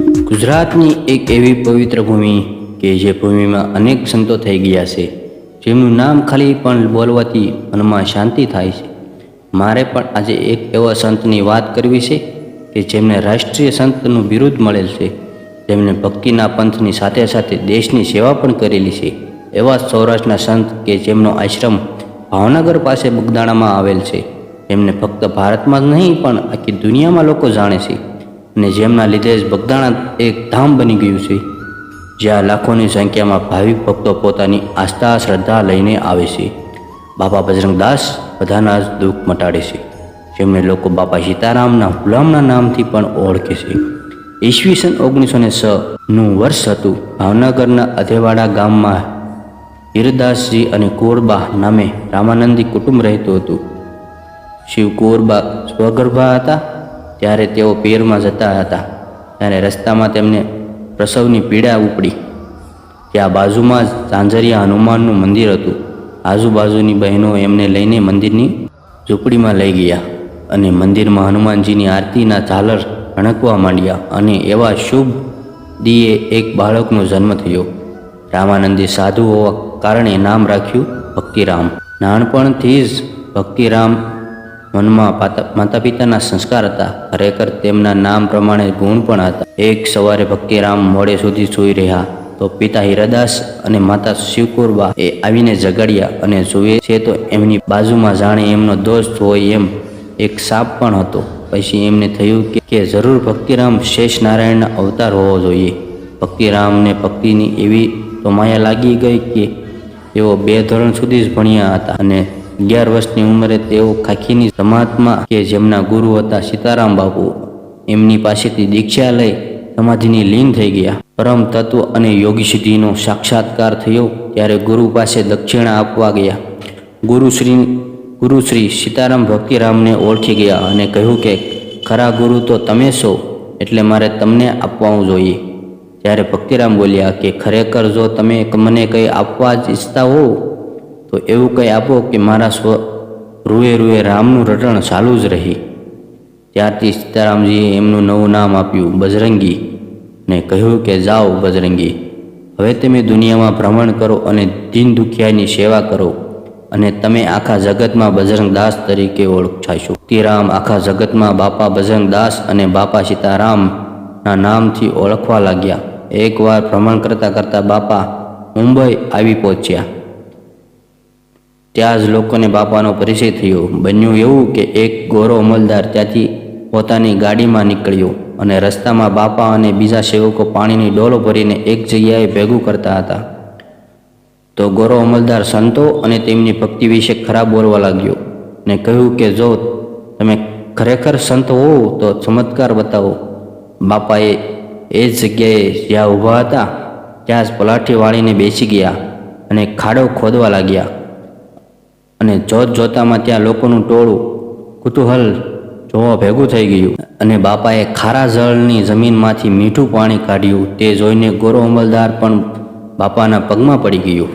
ગુજરાતની એક એવી પવિત્ર ભૂમિ કે જે ભૂમિમાં અનેક સંતો થઈ ગયા છે જેમનું નામ ખાલી પણ બોલવાથી મનમાં શાંતિ થાય છે. મારે પણ આજે એક એવા સંતની વાત કરવી છે કે જેમને રાષ્ટ્રીય સંતનું બિરુદ મળેલ છે. જેમણે ભક્તિના પંથની સાથે સાથે દેશની સેવા પણ કરેલી છે. એવા સૌરાષ્ટ્રના સંત કે જેમનો આશ્રમ ભાવનગર પાસે બગદાણામાં આવેલ છે. એમને ફક્ત ભારતમાં જ નહીં, પણ આખી દુનિયામાં લોકો જાણે છે. અને જેમના લીધે જ બગદાણા એક ધામ બની ગયું છે જ્યાં લાખોની સંખ્યામાં ભાવિક ભક્તો પોતાની આસ્થા, શ્રદ્ધા લઈને આવે છે. બાપા બજરંગદાસ બધાના જ દુઃખ મટાડે છે. જેમને લોકો બાપા સીતારામના ગુલામના નામથી પણ ઓળખે છે. ઈસવીસન ઓગણીસો ને નું વર્ષ હતું. ભાવનગરના અધેવાડા ગામમાં હિરદાસજી અને કુંવરબા નામે રામાનંદી કુટુંબ રહેતું હતું. શિવ કુંવરબા સ્વગર્ભા હતા. ત્યારે તેઓ પેરમાં જતા હતા. ત્યારે રસ્તામાં તેમને પ્રસવની પીડા ઉપડી. ત્યાં બાજુમાં જ ઝાંઝરિયા હનુમાનનું મંદિર હતું. આજુબાજુની બહેનો એમને લઈને મંદિરની ઝૂંપડીમાં લઈ ગયા અને મંદિરમાં હનુમાનજીની આરતીના ઝાલર રણકવા માંડ્યા અને એવા શુભ દીએ એક બાળકનો જન્મ થયો. રામાનંદી સાધુ હોવા કારણે નામ રાખ્યું ભક્તિરામ. નાનપણથી જ ભક્તિરામ મનમાં માતા પિતાના સંસ્કાર હતા. ખરેખર તેમના નામ પ્રમાણે ગુણ પણ હતા. એક સવારે ભક્તિરામ મોડે સુધી સૂઈ રહ્યા. તો પિતા હીરાદાસ અને માતા શિવકુરબા એ આવીને જગાડ્યા અને જુએ છે તો એમની બાજુમાં જાણે એમનો દોસ્ત હોય એમ એક સાપ પણ હતો. પછી એમને થયું કે જરૂર ભક્તિરામ શેષ નારાયણના અવતાર હોવો જોઈએ. ભક્તિરામને ભક્તિની એવી તો માયા લાગી ગઈ કે તેઓ બે ધોરણ સુધી જ ભણ્યા હતા અને અગિયાર વર્ષની ઉંમરે તેઓ ખાખીની સમાજમાં કે જેમના ગુરુ હતા સીતારામ બાપુ, એમની પાસેથી દીક્ષા લઈ સમાધિની લીન થઈ ગયા. પરમ તત્વ અને યોગી સિદ્ધિનો સાક્ષાત્કાર થયો ત્યારે ગુરુ પાસે દક્ષિણા આપવા ગયા. ગુરુશ્રી ગુરુશ્રી સીતારામ ભક્તિરામને ઓળખી ગયા અને કહ્યું કે, ખરા ગુરુ તો તમે છો, એટલે મારે તમને આપવાનું જોઈએ. ત્યારે ભક્તિરામ બોલ્યા કે, ખરેખર જો તમે મને કંઈ આપવા જ ઈચ્છતા હો તો એવું કંઈ આપો કે મારા સ્વ રૂએ રૂએ રામનું રટણ ચાલુ જ રહી. ત્યારથી સીતારામજીએ એમનું નવું નામ આપ્યું, બજરંગી, ને કહ્યું કે જાઓ બજરંગી, હવે તમે દુનિયામાં ભ્રમણ કરો અને દીન દુખિયાની સેવા કરો અને તમે આખા જગતમાં બજરંગદાસ તરીકે ઓળખાશો. તીરામ આખા જગતમાં બાપા બજરંગદાસ અને બાપા સીતારામના નામથી ઓળખવા લાગ્યા. એકવાર ભ્રમણ કરતાં કરતાં બાપા મુંબઈ આવી પહોંચ્યા. ત્યાં જ લોકોને બાપાનો પરિચય થયો. બન્યું એવું કે એક ગોરો અમલદાર ત્યાંથી પોતાની ગાડીમાં નીકળ્યો અને રસ્તામાં બાપા અને બીજા સેવકો પાણીની ડોલો ભરીને એક જગ્યાએ ભેગું કરતા હતા. તો ગોરો અમલદાર સંતો અને તેમની ભક્તિ વિશે ખરાબ બોલવા લાગ્યો ને કહ્યું કે, જો તમે ખરેખર સંત હો, તો ચમત્કાર બતાવો. બાપાએ એ જ જગ્યાએ જ્યાં ઊભા હતા, ત્યાં જ પલાઠી વાળીને બેસી ગયા અને ખાડો ખોદવા લાગ્યા. અને જોત જોતામાં ત્યાં લોકોનું ટોળું કુતૂહલ જોવા ભેગું થઈ ગયું. અને બાપાએ ખારા જળની જમીનમાંથી મીઠું પાણી કાઢ્યું. તે જોઈને ગોરો અમલદાર પણ બાપાના પગમાં પડી ગયું.